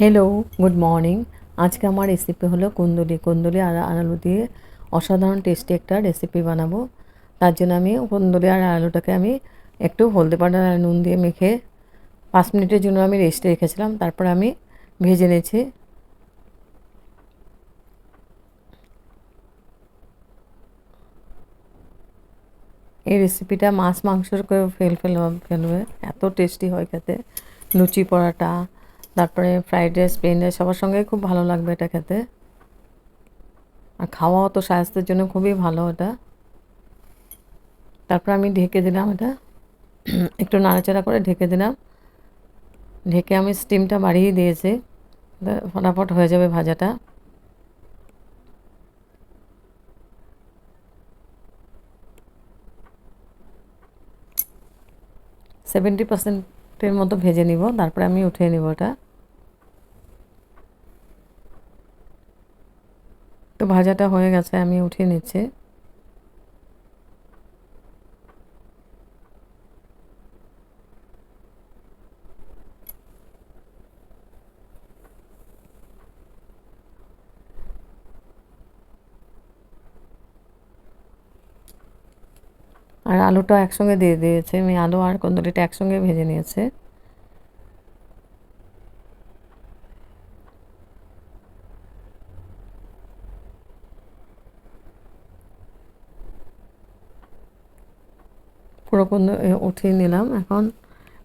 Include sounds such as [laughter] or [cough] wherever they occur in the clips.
Hello good morning আজকে আমার recipe হলো কুন্দুলি। কুন্দুলি আর আলু দিয়ে অসাধারণ টেস্টি একটা রেসিপি বানাবো। তার জন্য আমি কুন্দুলি আর আলুটাকে আমি একটু হলদি পাউডার আর নুন দিয়ে মেখে পাঁচ মিনিটের জন্য আমি রেস্টে রেখেছিলাম। তারপর আমি ভেজে নিয়েছি এই রেসিপিটা মাছ মাংসর করে ফেল ফেল ফেলবে। এত টেস্টি হয় খেতে। লুচি পরাটা তারপরে ফ্রাইড রাইস প্লেন রাইস সবার সঙ্গে খুব ভালো লাগবে এটা খেতে। আর খাওয়াও তো স্বাস্থ্যের জন্য খুবই ভালো এটা। তারপর আমি ঢেকে দিলাম এটা। [clears throat] একটু নাড়াচাড়া করে ঢেকে দিলাম। ঢেকে আমি স্টিমটা বাড়িয়ে দিয়েছি। ফটাফট হয়ে যাবে ভাজাটা। সেভেন্টি পার্সেন্টের মতো ভেজে নিব। তারপরে আমি উঠিয়ে নিব এটা। ভাজাটা হয়ে গেছে, আমি উঠিয়ে নিচ্ছি। আর আলুটা একসঙ্গে দিয়ে দিয়েছে। আমি আলু আর কুন্দুলিটা একসঙ্গে ভেজে নিয়েছে। কুন্দ উঠিয়ে নিলাম। এখন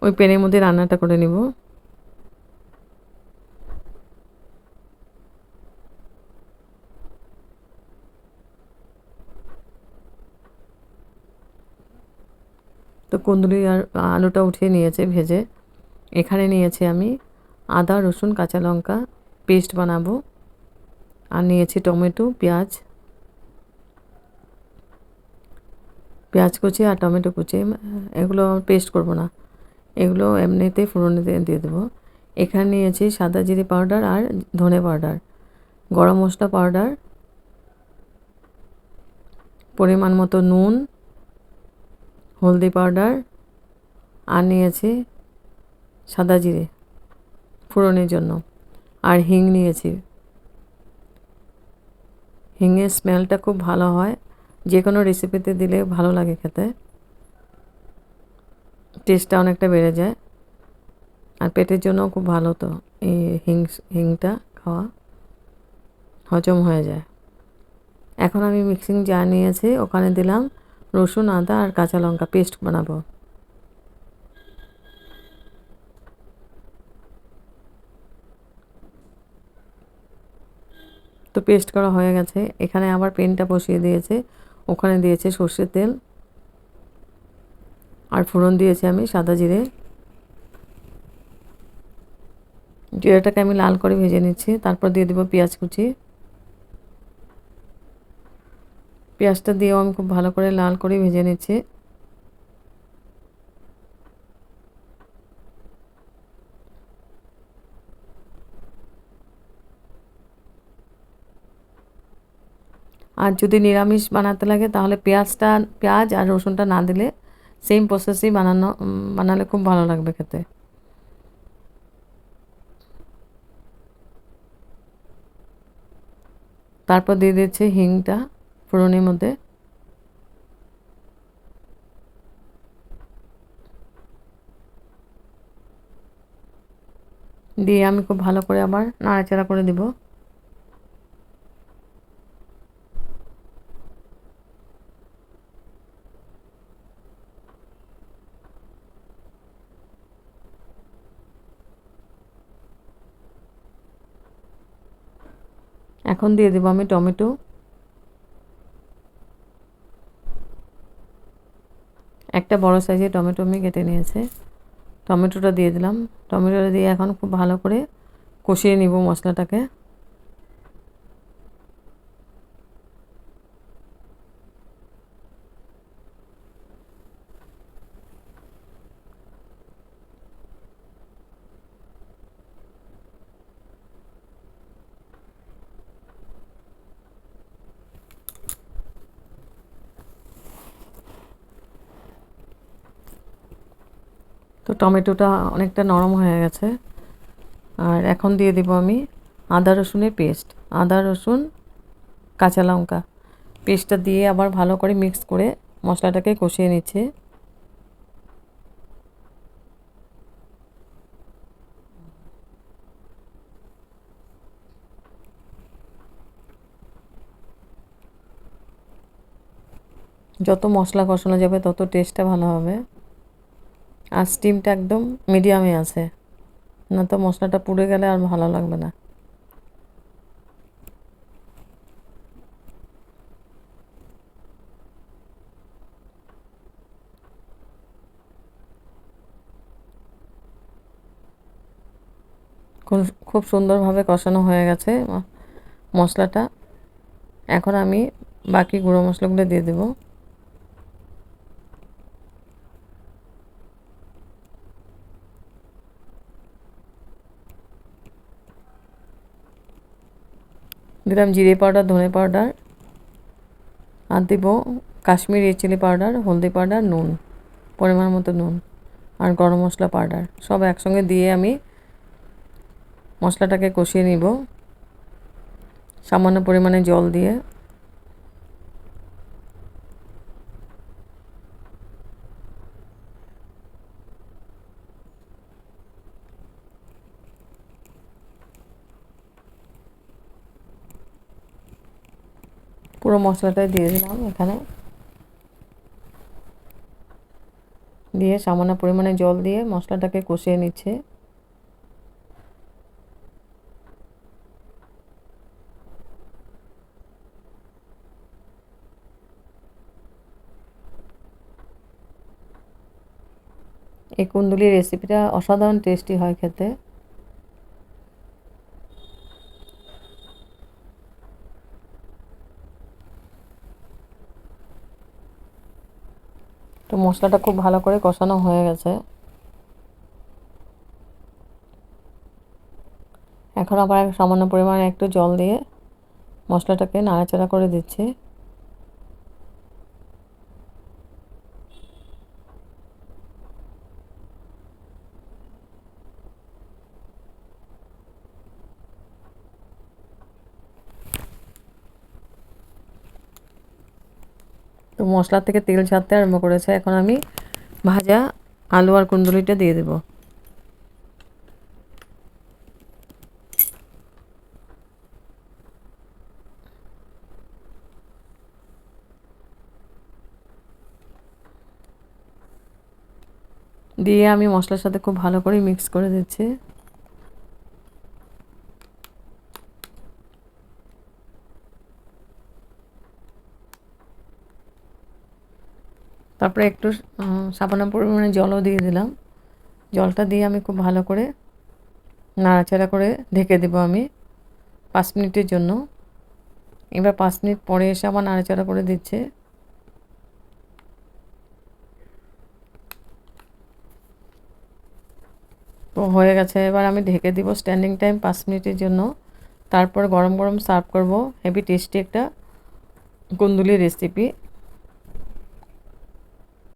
ওই পেনের মধ্যে রান্নাটা করে নিব। তো কুন্দুলি আর আলুটা উঠিয়ে নিয়েছে ভেজে। এখানে নিয়েছি আমি আদা, রসুন, কাঁচা লঙ্কা, পেস্ট বানাবো। আর নিয়েছি টমেটো, পেঁয়াজ। পেঁয়াজ কুচি আর টমেটো কুচি এগুলো পেস্ট করব না। এগুলো এমনিতেই ফোড়নে দিয়ে দেবো। এখানে নিয়েছি সাদা জিরে পাউডার আর ধনে পাউডার গরম মশলা পাউডার পরিমাণ মতো নুন, হলদি পাউডার আর নিয়েছি সাদা জিরে ফোড়নের জন্য। আর হিং নিয়েছি। হিঙের স্মেলটা খুব ভালো হয়। যে কোনো রেসিপিতে দিলে ভালো লাগে খেতে। টেস্টটা অনেকটা বেড়ে যায়। আর পেটের জন্যও খুব ভালো তো। এই হিং হিংটা খাওয়া হজম হয়ে যায়। এখন আমি মিক্সিং জার নিয়েছি, ওখানে দিলাম রসুন, আদা আর কাঁচা লঙ্কা পেস্ট বানাবো। তো পেস্ট করা হয়ে গেছে। এখানে আবার পেনটা বসিয়ে দিয়েছে। ওখানে দিয়েছে সর্ষের তেল। আর ফোড়ন দিয়েছি আমি সাদা জিরে। জিরেটাকে আমি লাল করে ভেজে নিচ্ছি, তারপর দিয়ে দেবো পেঁয়াজ কুচি। পেঁয়াজটা দিয়েও আমি খুব ভালো করে লাল করে ভেজে নিচ্ছি। আর যদি নিরামিষ বানাতে লাগে, তাহলে পেঁয়াজটা, পেঁয়াজ আর রসুনটা না দিলে সেম প্রসেসেই বানানো বানালে খুব ভালো লাগবে খেতে। তারপর দিয়ে দিচ্ছে হিংটা ফোড়নের মধ্যে। দিয়ে আমি খুব ভালো করে আবার নাড়াচাড়া করে দিব। এখন দিয়ে দেবো আমি টমেটো। একটা বড় সাইজের টমেটো আমি কেটে নিয়েছে। টমেটোটা দিয়ে দিলাম। টমেটোটা দিয়ে এখন খুব ভালো করে কষিয়ে নিব মশলাটাকে। তো টমেটোটা অনেকটা নরম হয়ে গেছে। আর এখন দিয়ে দিব আমি আদা রসুনের পেস্ট। আদা রসুন, কাঁচা লঙ্কা। পেস্টটা দিয়ে আবার ভালো করে মিক্স করে মশলাটাকে কষিয়ে নিচ্ছে। যত মশলা কষানো যাবে, তত টেস্টটা ভালো হবে। আর স্টিমটা একদম মিডিয়ামে আছে। না তো মশলাটা পুড়ে গেলে আর ভালো লাগবে না। খুব- সুন্দরভাবে কষানো হয়ে গেছে মশলাটা। এখন আমি বাকি গুঁড়ো মশলাগুলো দিয়ে দেবো। দিলাম জিরে পাউডার, ধনে পাউডার আর দেব কাশ্মীরি চিলি পাউডার, হলদি পাউডার, নুন, পরিমাণ মতো নুন আর গরম মশলা পাউডার। সব একসঙ্গে দিয়ে আমি মশলাটাকে কষিয়ে নিব। সামান্য পরিমাণে জল দিয়ে পুরো মশলাটাই দিয়ে দিলাম এখানে। দিয়ে সামান্য পরিমাণে জল দিয়ে মশলাটাকে কষিয়ে নিচ্ছে। এই কুন্দুলি রেসিপিটা অসাধারণ টেস্টি হয় খেতে। তো মশলাটা খুব ভালো করে কষানো হয়ে গেছে। এখন আবার সামান্য পরিমাণে একটু জল দিয়ে মশলাটাকে নাড়াচাড়া করে দিচ্ছি। তো মশলা থেকে তেল ছাড়তে আরম্ভ করেছে। এখন আমি ভাজা আলু আর কুন্দুলিটা দিয়ে দেব। দিয়ে আমি মশলার সাথে খুব ভালো করে মিক্স করে দিচ্ছি। তারপরে একটু সামান্য পরিমাণে জলও দিয়ে দিলাম। জলটা দিয়ে আমি খুব ভালো করে নাড়াচাড়া করে ঢেকে দেবো আমি পাঁচ মিনিটের জন্য। এবার পাঁচ মিনিট পরে এসে আবার নাড়াচাড়া করে দিচ্ছে। তো হয়ে গেছে, এবার আমি ঢেকে দিব স্ট্যান্ডিং টাইম পাঁচ মিনিটের জন্য। তারপর গরম গরম সার্ভ করব। হেভি টেস্টি একটা কুন্দুলি রেসিপি